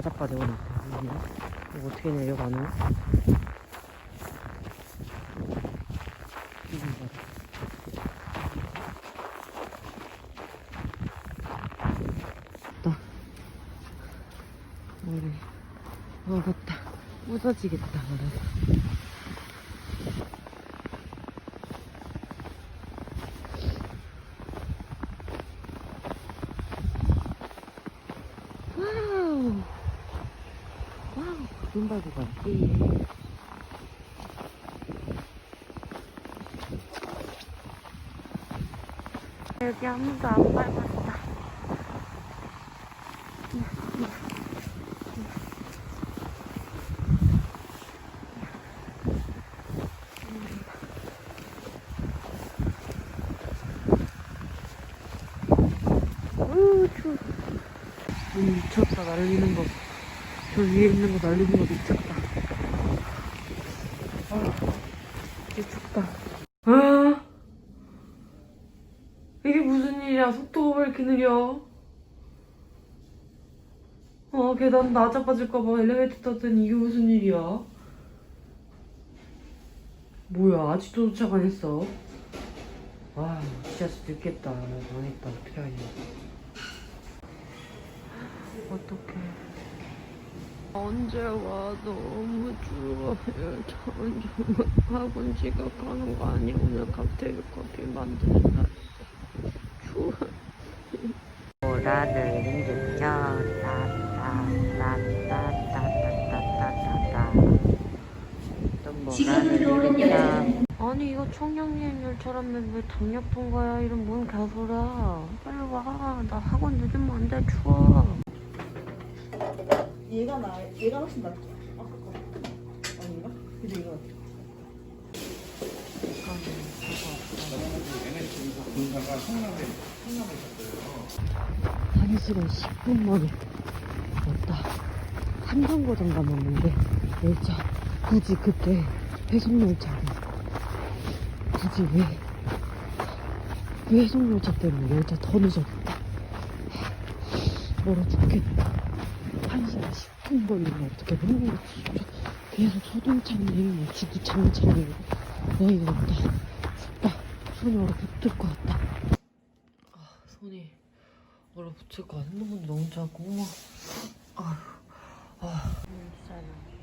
바닷가 되버렸다 이거 어떻게 내려가노? 나 오늘 먹었다. 부서지겠다 오늘 와우 눈 밟고 갈게 여기 아무도 안 밟았다. 우 추워 눈 미쳤다. 날리는 거. 저 위에 있는 거 날리는 거 미쳤다. 아, 미쳤다. 아, 이게 무슨 일이야? 속도가 왜 이렇게 느려? 어, 계단 나자빠질까봐 엘리베이터 탔더니 이게 무슨 일이야? 뭐야, 아직도 도착 안 했어? 와, 진짜 늦겠다. 망했다. 언제 와? 너무 추워요. 저 학원 지각하는 거 아니야? 오늘 칵테일 커피 만든다. 추워. 보라는 느껴 따따따따따따따따따 지금으로 아니 이거 청량리엔 열차라면 왜 당력통과야 이런 뭔 개소리야 빨리 와나 학원 늦으면 안돼 추워 얘가 나 얘가 훨씬 낫죠. 아까 거 아닌가? 근데 이거 한 시간 10분 만에 왔다. 한정거장 남았는데 열차 굳이 그때 회송열차를 굳이 왜? 그 회송열차 때문에 열차 더 늦었다. 멀어 죽겠다. 10분 걸리면 어떻게 보는 거지? 계속 소동창님, 지구창창님 어이가 없다. 춥다. 손이 얼어 붙을 것 같다. 아, 손이 얼어붙을 것 같아. 너무 너무 자고. 아휴, 아. 음, 비싸요.